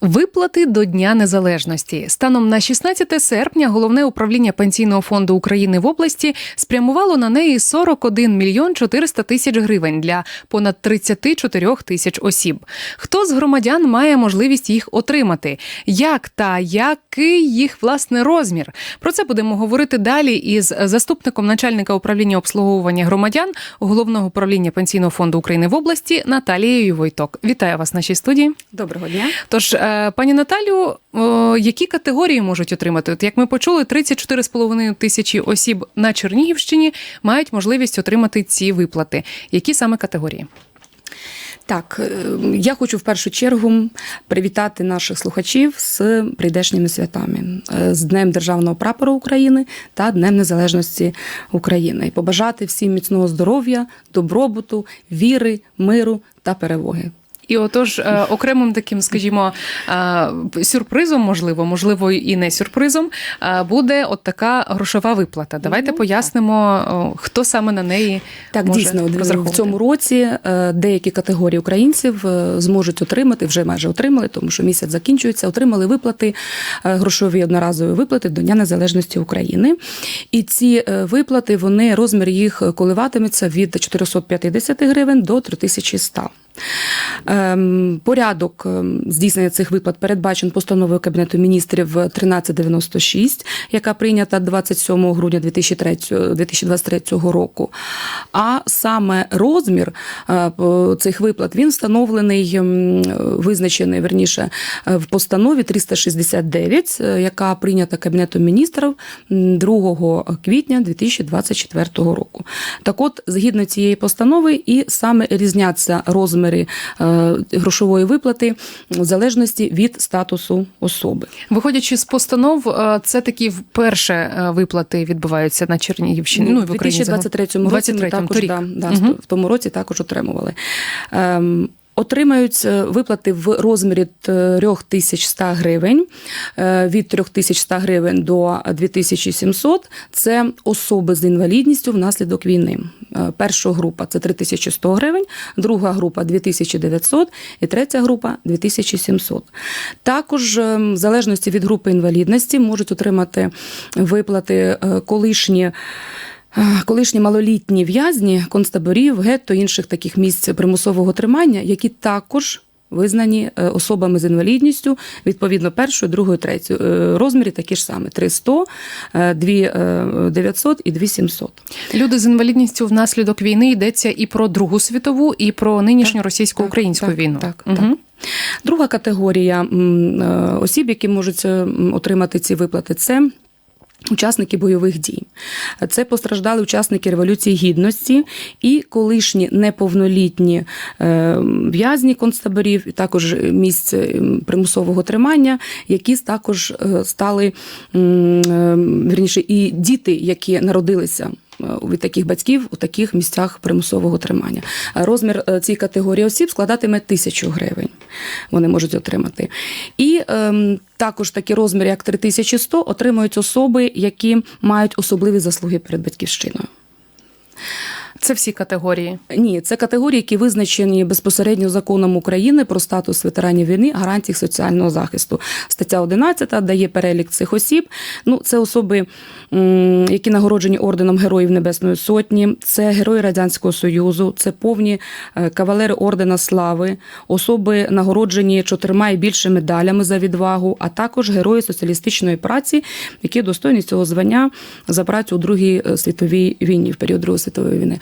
Виплати до Дня Незалежності станом на 16 серпня головне управління пенсійного фонду України в області спрямувало на неї 41 мільйон 400 тисяч гривень для понад 34 тисяч осіб. Хто з громадян має можливість їх отримати? Як та який їх власне розмір? Про це будемо говорити далі із заступником начальника управління обслуговування громадян головного управління пенсійного фонду України в області Наталією Войток. Вітаю вас в нашій студії. Доброго дня. Тож, е, пані Наталю, які категорії можуть отримати? От як ми почули, 34,5 тисячі осіб на Чернігівщині мають можливість отримати ці виплати. Які саме категорії? Так, е, я хочу в першу чергу привітати наших слухачів з прийдешніми святами, е, з Днем Державного прапору України та Днем Незалежності України і побажати всім міцного здоров'я, добробуту, віри, миру та перемоги. І отож, е, окремим таким, скажімо, е, сюрпризом, можливо, можливо, і не сюрпризом, е, буде от така грошова виплата. Давайте Ну, пояснимо, хто саме на неї Так, може дійсно, в цьому році деякі категорії українців зможуть отримати, вже майже отримали, тому що місяць закінчується, отримали виплати, грошові одноразові виплати до Дня Незалежності України. І ці виплати, вони розмір їх коливатиметься від 450 гривень до 3100. Ем, Порядок ем, здійснення цих виплат передбачен постановою Кабінету міністрів 1396, яка прийнята 27 грудня 2023 року. А саме розмір е, цих виплат він встановлений, ем, визначений верніше е, в постанові 369, е, яка прийнята Кабінетом міністрів 2 квітня 2024 року. Так от, згідно цієї постанови, і саме різняться розміри е, грошової виплати в залежності від статусу особи. Виходячи з постанов, е, це такі вперше е, виплати відбуваються на Чернігівщині. Ну, в в Україні. 2023 році 23-му, також торік. да, да, угу. в тому році також отримували. Ем, Отримають е, виплати в розмірі 3100 гривень е, від 3100 гривень до 2700 – це особи з інвалідністю внаслідок війни. Е, Перша група це 3100 гривень, друга група 2900 і третя група 2700. Також в залежності від групи інвалідності можуть отримати виплати колишні. Колишні малолітні в'язні концтаборів, гетто інших таких місць примусового тримання, які також визнані е, особами з інвалідністю відповідно першої, другої, третьої Е, розмірі такі ж саме 300, 2900 і 2700. Люди з інвалідністю внаслідок війни йдеться і про Другу світову, і про нинішню російсько-українську війну. так, так. Друга категорія е, осіб, які можуть отримати ці виплати, це. Учасники бойових дій. Це постраждали учасники революції гідності і колишні неповнолітні е, в'язні концтаборів, і також місць е, примусового тримання, які також е, стали вірніше, і діти, які народилися від таких батьків у таких місцях примусового тримання. Е, Розмір е, цієї категорії осіб складатиме тисячу гривень. Вони можуть отримати. І ем, також такі розміри, як 3100, отримують особи, які мають особливі заслуги перед батьківщиною. Це всі категорії. Ні, це категорії, які визначені безпосередньо законом України про статус ветеранів війни, гарантій соціального захисту. Стаття 11 дає перелік цих осіб. Ну, це особи, які нагороджені орденом Героїв Небесної Сотні, це герої Радянського Союзу, це повні е, кавалери ордена слави, особи нагороджені чотирма і більше медалями за відвагу, а також герої соціалістичної праці, які достойні цього звання за працю у Другій е, світовій війні, в період Другої світової війни.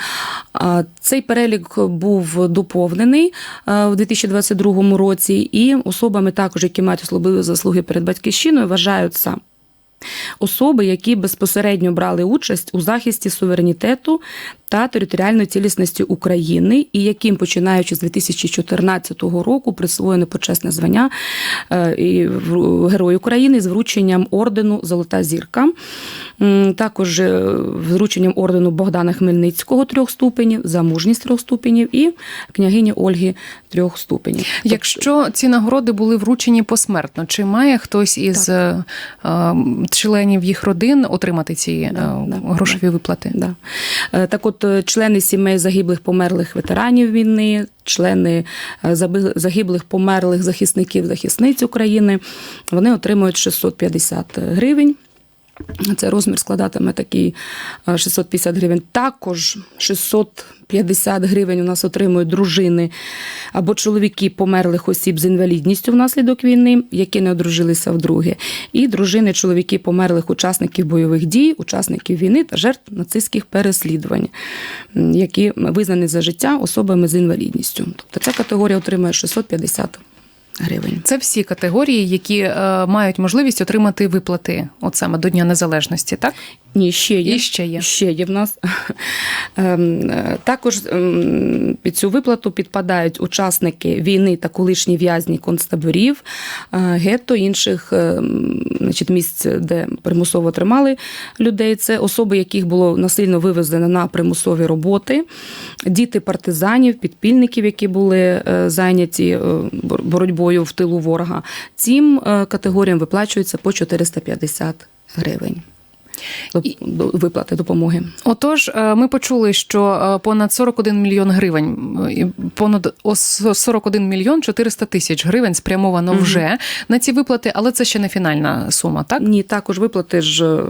Цей перелік був доповнений в 2022 році, і особами також, які мають особливі заслуги перед батьківщиною, вважаються. Особи, які безпосередньо брали участь у захисті суверенітету та територіальної цілісності України, і яким, починаючи з 2014 року, присвоєно почесне звання е, Герой України з врученням ордену Золота зірка, також е, врученням ордену Богдана Хмельницького трьох ступенів, за мужність трьох ступенів і княгині Ольги трьох ступенів. Якщо ці нагороди були вручені посмертно, чи має хтось із е, е, членів їх родин отримати ці Да, е, да, грошові виплати. Да. Так от, члени сімей загиблих померлих ветеранів війни, члени загиблих померлих захисників захисниць України, вони отримують 650 гривень. Це розмір складатиме такий е, 650 гривень. Також 650 гривень у нас отримують дружини або чоловіки померлих осіб з інвалідністю внаслідок війни, які не одружилися вдруге, і дружини чоловіки померлих учасників бойових дій, учасників війни та жертв нацистських переслідувань, які визнані за життя особами з інвалідністю. Тобто ця категорія отримує 650 гривень. Це всі категорії, які е, мають можливість отримати виплати, от саме до Дня Незалежності, так? Ні, ще є. І ще є. Ще є в нас. Ем, е, Також ем, під цю виплату підпадають учасники війни та колишні в'язні концтаборів, е, гетто інших ем, значить, місць, де примусово тримали людей. Це особи, яких було насильно вивезено на примусові роботи, діти партизанів, підпільників, які були е, зайняті боротьбою в тилу ворога. Цим категоріям виплачується по 450 гривень. Виплати допомоги. Отож, е, ми почули, що е, понад 41 мільйон гривень, е, понад ос- 41 мільйон 400 тисяч гривень спрямовано угу. вже на ці виплати, але це ще не фінальна сума, так? Ні, також виплати ж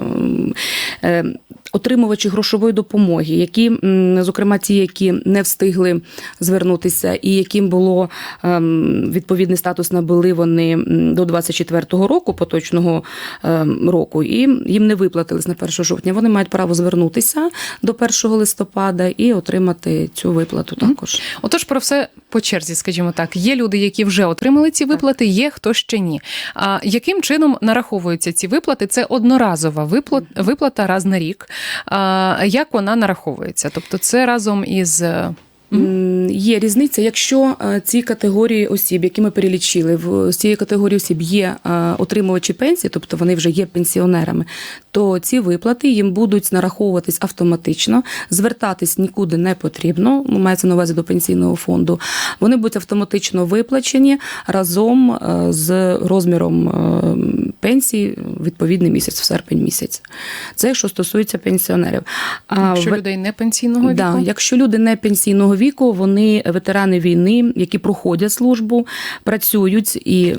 ем, отримувачі грошової допомоги, які, зокрема, ті, які не встигли звернутися, і яким було ем, відповідний статус набули вони до 24-го року, поточного ем, року, і їм не виплатились на 1 жовтня. Вони мають право звернутися до 1 листопада і отримати цю виплату також. Отож, про все по черзі, скажімо так. Є люди, які вже отримали ці виплати, є хто ще ні. А яким чином нараховуються ці виплати? Це одноразова виплата, виплата раз на рік. Як вона нараховується? Тобто, це разом із е, Є різниця, якщо е, ці категорії осіб, які ми перелічили, в цієї категорії осіб є е, отримувачі пенсії, тобто вони вже є пенсіонерами, то ці виплати їм будуть нараховуватись автоматично, звертатись нікуди не потрібно. Мається на увазі до пенсійного фонду. Вони будуть автоматично виплачені разом з розміром пенсії відповідний місяць, в серпень місяць. Це якщо стосується пенсіонерів. А якщо в- людей не пенсійного Да, віку. якщо люди не пенсійного віку, вони ветерани війни, які проходять службу, працюють і,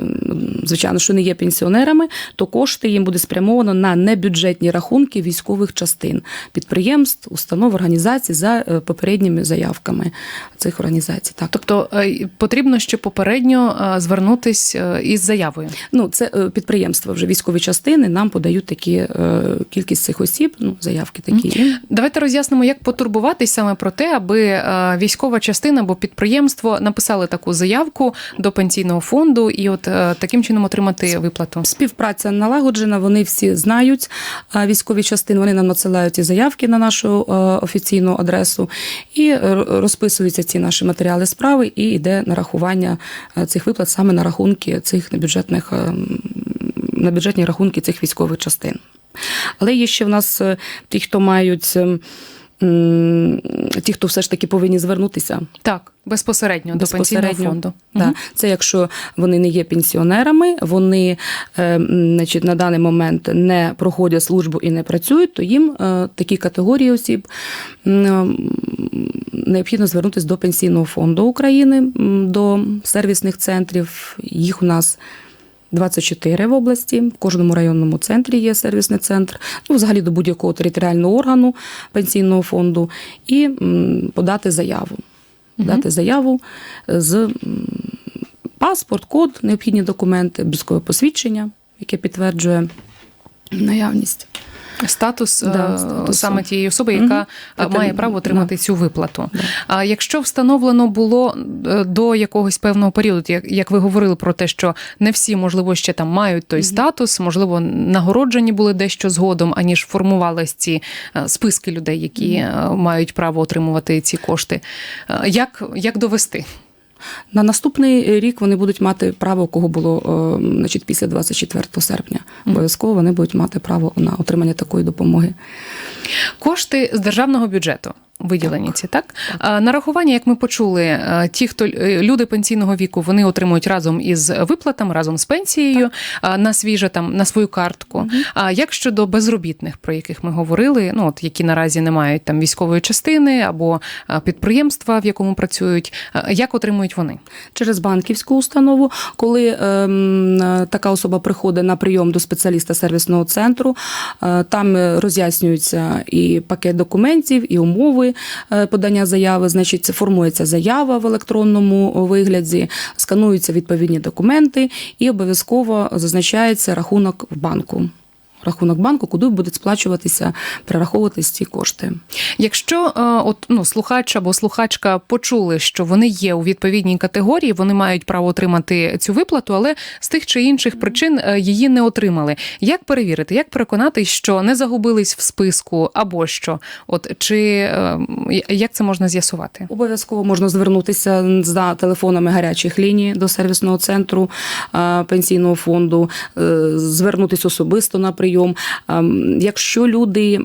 звичайно, що не є пенсіонерами, то кошти їм буде спрямовано на небюджетні рахунки військових частин, підприємств, установ, організацій за е, попередніми заявками цих організацій. Так. Тобто е, потрібно ще попередньо е, звернутись е, із заявою. Ну, це е, підприємства, вже військові частини нам подають такі е, кількість цих осіб, ну, заявки такі. Давайте роз'яснимо, як потурбуватись саме про те, аби е, військова частина або підприємство написали таку заявку до пенсійного фонду і от е, таким чином отримати виплату. Співпраця налагоджена, вони всі знають військові частини. Вони нам надсилають ці заявки на нашу е, офіційну адресу і розписуються ці наші матеріали справи, і йде нарахування цих виплат саме на рахунки цих небюджетних е, м, на бюджетні рахунки цих військових частин. Але є ще в нас е, ті, хто мають. ем, Ті, хто все ж таки повинні звернутися Так, безпосередньо, до пенсійного фонду. Да. Мгм. Це якщо вони не є пенсіонерами, вони е, значить, на даний момент не проходять службу і не працюють, то їм е, такі категорії осіб необхідно звернутися до Пенсійного фонду України, до сервісних центрів. Їх у нас 24 в області. В кожному районному центрі є сервісний центр, ну, взагалі до будь-якого територіального органу пенсійного фонду, і подати заяву. Подати заяву з паспорт, код, необхідні документи, військове посвідчення, яке підтверджує наявність. Статус, Да, е, статусу. саме тієї особи, яка Це має право отримати цю виплату. Да. А якщо встановлено було е, до якогось певного періоду, як, як ви говорили про те, що не всі, можливо, ще там мають той статус, можливо, нагороджені були дещо згодом, аніж формувались ці е, списки людей, які е, мають право отримувати ці кошти. Як, як довести? На наступний рік вони будуть мати право, кого було е, значить, після 24 серпня. Обов'язково вони будуть мати право на отримання такої допомоги. Кошти з державного бюджету. Виділені ці так А, нарахування, як ми почули, е, ті, хто е, люди пенсійного віку, вони отримують разом із виплатами, разом з пенсією а, на свіже там на свою картку. А як щодо безробітних, про яких ми говорили, ну от які наразі не мають там військової частини або підприємства, в якому працюють, як отримують вони? через банківську установу, коли ем, така особа приходить на прийом до спеціаліста сервісного центру, е, там е, роз'яснюється і пакет документів, і умови е, подання заяви. Значить, це формується заява в електронному вигляді, скануються відповідні документи і обов'язково зазначається рахунок в банку. Рахунок банку, куди будуть сплачуватися, перераховуватись ці кошти. Якщо е, от ну слухач або слухачка почули, що вони є у відповідній категорії, вони мають право отримати цю виплату, але з тих чи інших причин е, її не отримали. Як перевірити, як переконатись, що не загубились в списку, або що? От чи е, як це можна з'ясувати? Обов'язково можна звернутися за телефонами гарячих ліній до сервісного центру пенсійного фонду, звернутися особисто на прийом. Ем, Якщо люди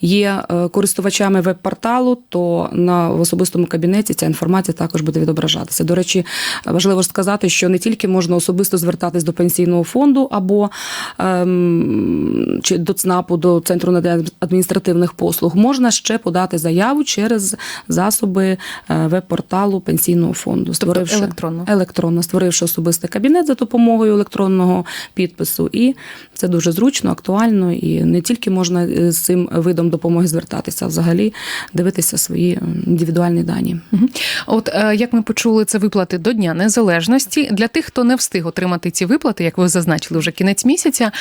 є е, користувачами веб-порталу, то на в особистому кабінеті ця інформація також буде відображатися. До речі, важливо сказати, що не тільки можна особисто звертатись до пенсійного фонду або ем, чи до ЦНАПу, до центру надання адміністративних послуг, можна ще подати заяву через засоби е, веб-порталу пенсійного фонду, створивши електронно. електронно, створивши особистий кабінет за допомогою електронного підпису, і це дуже зручно, актуально, і не тільки можна е, з цим видом допомоги звертатися, а взагалі дивитися свої індивідуальні дані. От е, як ми почули, це виплати до Дня Незалежності. Для тих, хто не встиг отримати ці виплати, як ви зазначили, вже кінець місяця,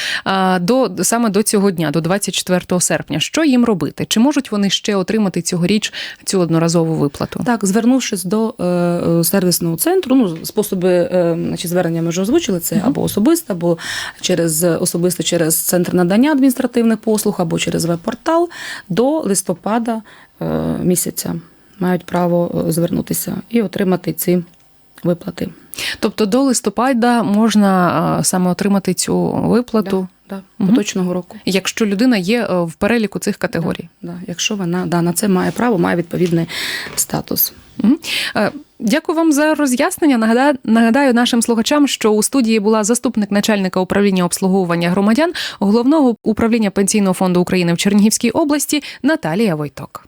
до саме до цього дня, до 24 серпня. Що їм робити? Чи можуть вони ще отримати цьогоріч цю одноразову виплату? Так, звернувшись до е, е, сервісного центру, ну способи е, значить, звернення ми вже озвучили. Це або особисто, або через особисто через центр надання адміністративних послуг, або через веб-портал до листопада е, місяця мають право е, звернутися і отримати ці виплати. Тобто до листопада можна саме отримати цю виплату, Да, да, Мгм. поточного року. якщо людина є е, в переліку цих категорій. Да, якщо вона да, на це має право, має відповідний статус. Е, Дякую вам за роз'яснення. Нагадаю, нагадаю нашим слухачам, що у студії була заступник начальника управління обслуговування громадян головного управління пенсійного фонду України в Чернігівській області Наталія Войток.